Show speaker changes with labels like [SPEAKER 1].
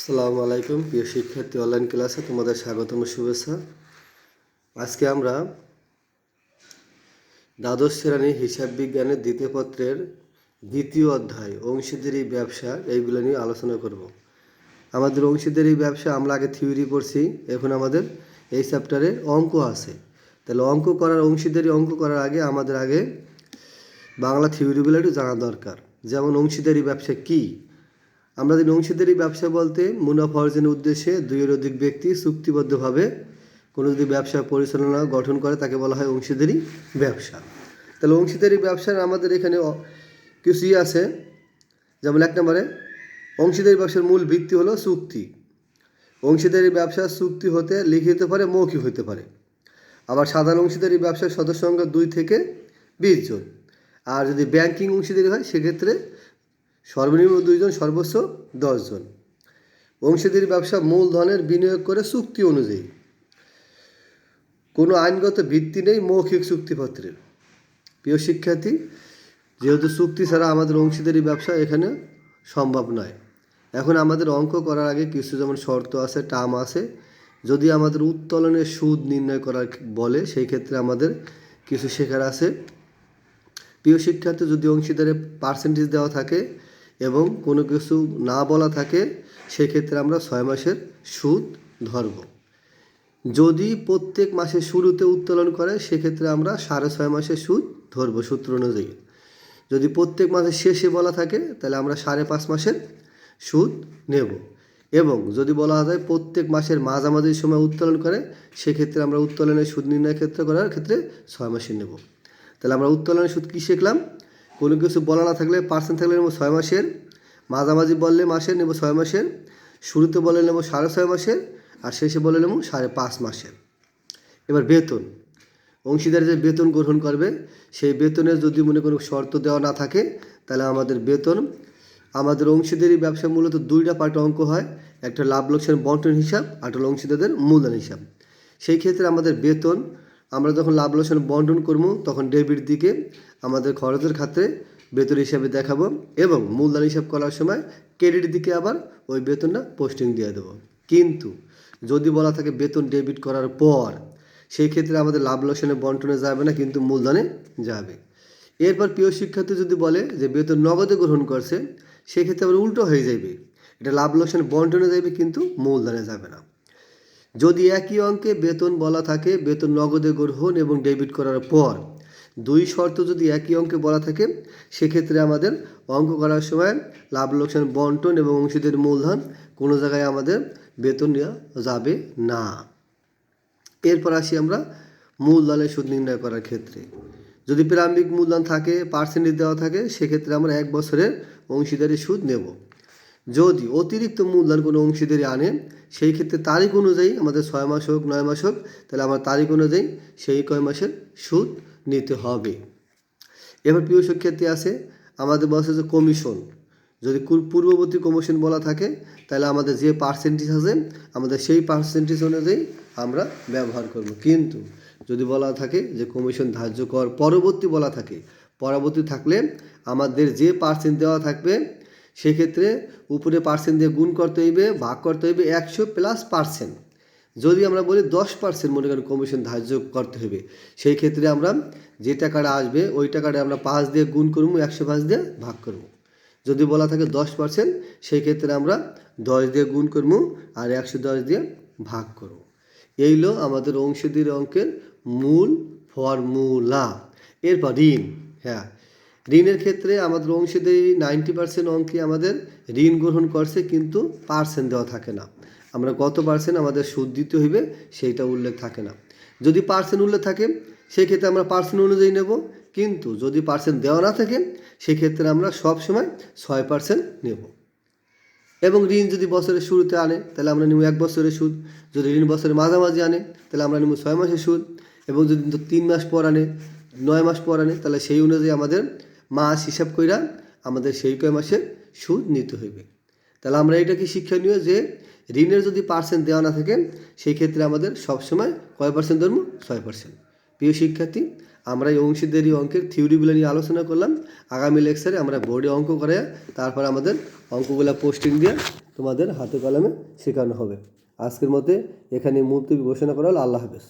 [SPEAKER 1] আসসালামু আলাইকুম, প্রিয় শিক্ষার্থী অনলাইন ক্লাসে তোমাদের স্বাগতম, শুভেচ্ছা। আজকে আমরা দ্বাদশ শ্রেণি হিসাব বিজ্ঞানের দ্বিতীয় পত্রের দ্বিতীয় অধ্যায়, অংশীদারি ব্যবসা, এইগুলো নিয়ে আলোচনা করব। আমাদের অংশীদারি ব্যবসা, আমরা আগে থিওরি করছি এখন আমাদের এই চ্যাপ্টারে অঙ্ক আছে। তাহলে অঙ্ক করার, অংশীদারি অঙ্ক করার আগে আমাদের আগে বাংলা থিওরিগুলো একটু জানা দরকার। যেমন অংশীদারি ব্যবসা কী? আমরা যদি অংশীদারি ব্যবসা বলতে মুনাফা অর্জনের উদ্দেশ্যে দুইয়ের অধিক ব্যক্তি চুক্তিবদ্ধভাবে কোনো যদি ব্যবসা পরিচালনা গঠন করে, তাকে বলা হয় অংশীদারি ব্যবসা। তাহলে অংশীদারি ব্যবসার আমাদের এখানে কিছুই আছে। যেমন এক নম্বরে, অংশীদারি ব্যবসার মূল ভিত্তি হলো চুক্তি। অংশীদারি ব্যবসার চুক্তি হতে লিখিত পারে, মৌখিক হতে পারে। আবার সাধারণ অংশীদারি ব্যবসার সদস্য সংখ্যা দুই থেকে বিশ জন। আর যদি ব্যাংকিং অংশীদারি হয়, সেক্ষেত্রে সর্বনিম্ন দুইজন, সর্বোচ্চ দশজন। অংশীদারি ব্যবসা মূলধনের বিনিয়োগ করে চুক্তি অনুযায়ী। কোনো আইনগত ভিত্তি নেই মৌখিক চুক্তিপত্রের। প্রিয় শিক্ষার্থী, যেহেতু চুক্তি ছাড়া আমাদের অংশীদারি ব্যবসা এখানে সম্ভব নয়। এখন আমাদের অঙ্ক করার আগে কিছু যেমন শর্ত আছে, টার্ম আছে, যদি আমাদের উত্তোলনের সুদ নির্ণয় করার বলে, সেই ক্ষেত্রে আমাদের কিছু শেখার আছে। প্রিয় শিক্ষার্থী, যদি অংশীদারে পার্সেন্টেজ দেওয়া থাকে এবং কোনো কিছু না বলা থাকে, সেক্ষেত্রে আমরা ছয় মাসের সুদ ধরব। যদি প্রত্যেক মাসের শুরুতে উত্তোলন করে, সেক্ষেত্রে আমরা সাড়ে ছয় মাসের সুদ ধরব সূত্র অনুযায়ী। যদি প্রত্যেক মাসের শেষে বলা থাকে, তাহলে আমরা সাড়ে পাঁচ মাসের সুদ নেব। এবং যদি বলা যায় প্রত্যেক মাসের মাঝামাঝি সময় উত্তোলন করে, সেক্ষেত্রে আমরা উত্তোলনের সুদ নির্ণয়ের ক্ষেত্রে করার ক্ষেত্রে ছয় মাসের নেব। তাহলে আমরা উত্তোলনের সুদ কী শিখলাম? কোনো কিছু বলা না থাকলে পার্সেন্ট থাকলে নেব ছয় মাসের, মাঝামাঝি বললে মাসের, নেব ছয় মাসের, শুরুতে বলে নেব সাড়ে ছয় মাসের, আর শেষে বলে নেব সাড়ে পাঁচ মাসের। এবার বেতন, অংশীদার যে বেতন গ্রহণ করবে, সেই বেতনের যদি মনে কোনো শর্ত দেওয়া না থাকে, তাহলে আমাদের বেতন, আমাদের অংশীদারি ব্যবসা মূলত দুইটা পার্ট অঙ্ক হয়, একটা লাভ লোকসান বন্টন হিসাব, আর হলো অংশীদারদের মূলধন হিসাব। সেই ক্ষেত্রে আমাদের বেতন আমরা যখন লাভ লোকসান বন্টন করব, তখন ডেবিট দিকে আমাদের খরচের খাতে বেতন হিসাবে দেখাবো এবং মূলধন হিসাব করার সময় ক্রেডিট দিকে আবার ওই বেতনটা পোস্টিং দিয়ে দেবো। কিন্তু যদি বলা থাকে বেতন ডেবিট করার পর, সেই ক্ষেত্রে আমাদের লাভ লোকসানে বন্টনে যাবে না, কিন্তু মূলধনে যাবে। এরপর প্রিয় শিক্ষার্থী যদি বলে যে বেতন নগদে গ্রহণ করছে সেক্ষেত্রে আবার উল্টো হয়ে যাবে এটা লাভ লোকসান বন্টনে যাবে কিন্তু মূলধনে যাবে না। যদি একই অঙ্কে বেতন বলা থাকে, বেতন নগদে গ্রহণ এবং ডেবিট করার পর দুই শর্ত যদি একই অঙ্কে বলা থাকে, সেক্ষেত্রে আমাদের অঙ্ক করার সময় লাভ, লোকসান, বন্টন এবং অংশীদের মূলধন কোনো জায়গায় আমাদের বেতন নেওয়া যাবে না। এরপর আসি আমরা মূলধনের সুদ নির্ণয় করার ক্ষেত্রে। যদি প্রারম্ভিক মূলধন থাকে পার্সেন্টেজ দেওয়া থাকে, সেক্ষেত্রে আমরা এক বছরের অংশীদারি সুদ নেব। যদি অতিরিক্ত মূলধন কোনো অংশীদারি আনে, সেই ক্ষেত্রে তারিখ অনুযায়ী আমাদের ছয় মাস হোক, নয় মাস হোক, তাহলে আমার তারিখ অনুযায়ী সেই কয় মাসের সুদ নিতে হবে। এবার প্রিয় শিক্ষার্থী আছে, আমাদের বলছে যে কমিশন যদি পূর্ববর্তী কমিশন বলা থাকে, তাহলে আমাদের যে পার্সেন্টেজ আছে, আমাদের সেই পার্সেন্টেজ অনুযায়ী আমরা ব্যবহার করব। কিন্তু যদি বলা থাকে যে কমিশন ধার্য কর, পরবর্তী বলা থাকে, পরবর্তী থাকলে আমাদের যে পার্সেন্ট দেওয়া থাকবে সেক্ষেত্রে উপরে পার্সেন্ট দিয়ে গুণ করতে হইবে, ভাগ করতে হইবে একশো প্লাস পার্সেন্ট যদি আমরা বলি দশ পার্সেন্ট মনে করেন কমিশন ধার্য করতে হবে সেই ক্ষেত্রে আমরা যে টাকাটা আসবে, ওই টাকাটা আমরা পাঁচ দিয়ে গুণ করব, একশো পাঁচ দিয়ে ভাগ করব। যদি বলা থাকে দশ পার্সেন্ট সেই ক্ষেত্রে আমরা দশ দিয়ে গুণ করব আর একশো দশ দিয়ে ভাগ করব। এই হলো আমাদের অংশীদার অঙ্কের মূল ফর্মুলা এরপর ঋণ হ্যাঁ ঋণের ক্ষেত্রে আমাদের অংশীদারি নাইনটি পার্সেন্ট অঙ্কে আমাদের ঋণ গ্রহণ করছে, কিন্তু পার্সেন্ট দেওয়া থাকে না। আমরা কত পার্সেন্ট আমাদের সুদ দিতে হইবে, সেইটা উল্লেখ থাকে না। যদি পার্সেন্ট উল্লেখ থাকে, সেক্ষেত্রে আমরা পার্সেন্ট অনুযায়ী নেব। কিন্তু যদি পার্সেন্ট দেওয়া না থাকে, সেক্ষেত্রে আমরা সব সময় ছয় পার্সেন্ট নেব। এবং ঋণ যদি বছরের শুরুতে আনে, তাহলে আমরা নেব এক বছরের সুদ। যদি ঋণ বছরের মাঝামাঝি আনে, তাহলে আমরা নেব ছয় মাসের সুদ। এবং যদি তিন মাস পর আনে, নয় মাস পর আনে, তাহলে সেই অনুযায়ী আমাদের মাস হিসাব কইরা আমাদের সেই কয় মাসের সুদ নিতে হইবে। তাহলে আমরা এটা কি শিক্ষণীয় যে ঋণের যদি পার্সেন্ট দেওয়া না থাকে, সেই ক্ষেত্রে আমাদের সবসময় কয় পার্সেন্ট ধর্ম ছয় পার্সেন্ট প্রিয় শিক্ষার্থী, আমরা এই অংশীদারি অঙ্কের থিওরিগুলো নিয়ে আলোচনা করলাম। আগামী লেকচারে আমরা বোর্ডে অঙ্ক করে তারপর আমাদের অঙ্কগুলো পোস্টিং দিয়ে তোমাদের হাতে কলমে শেখানো হবে। আজকের মতে এখানে মুক্তি ঘোষণা করা হলো। আল্লাহ হাফেজ।